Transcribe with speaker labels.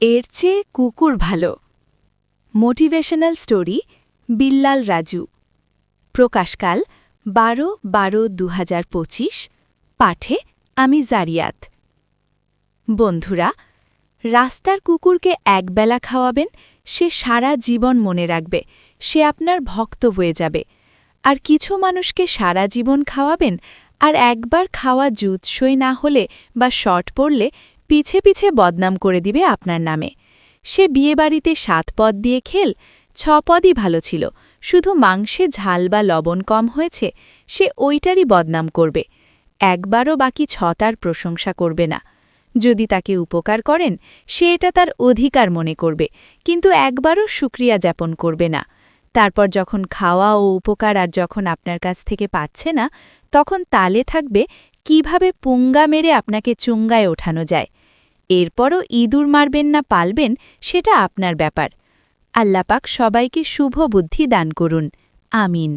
Speaker 1: এর চেয়ে কুকুর ভালো। Motivational story Billal Raju. প্রকাশকাল বারো বারো দু পাঠে আমি জারিয়াত। বন্ধুরা, রাস্তার কুকুরকে একবেলা খাওয়াবেন, সে সারা জীবন মনে রাখবে, সে আপনার ভক্ত হয়ে যাবে। আর কিছু মানুষকে সারা জীবন খাওয়াবেন, আর একবার খাওয়া জুৎসই না হলে বা শর্ট পড়লে পিছে পিছে বদনাম করে দিবে আপনার নামে। সে বিয়েবাড়িতে সাত পদ দিয়ে খেল, ছ পদই ভালো ছিল। শুধু মাংসে ঝাল বা লবণ কম হয়েছে, সে ওইটারই বদনাম করবে। একবারও বাকি ছটার প্রশংসা করবে না। যদি তাকে উপকার করেন, সে এটা তার অধিকার মনে করবে, কিন্তু একবারও সুক্রিয়া যাপন করবে না। তারপর যখন খাওয়া ও উপকার আর যখন আপনার কাছ থেকে পাচ্ছে না, তখন তালে থাকবে কীভাবে পুঙ্গা মেরে আপনাকে চুঙ্গায় ওঠানো যায়। এরপরও ইঁদুর মারবেন না পালবেন, সেটা আপনার ব্যাপার। আল্লাপাক সবাইকে শুভ বুদ্ধি দান করুন। আমিন।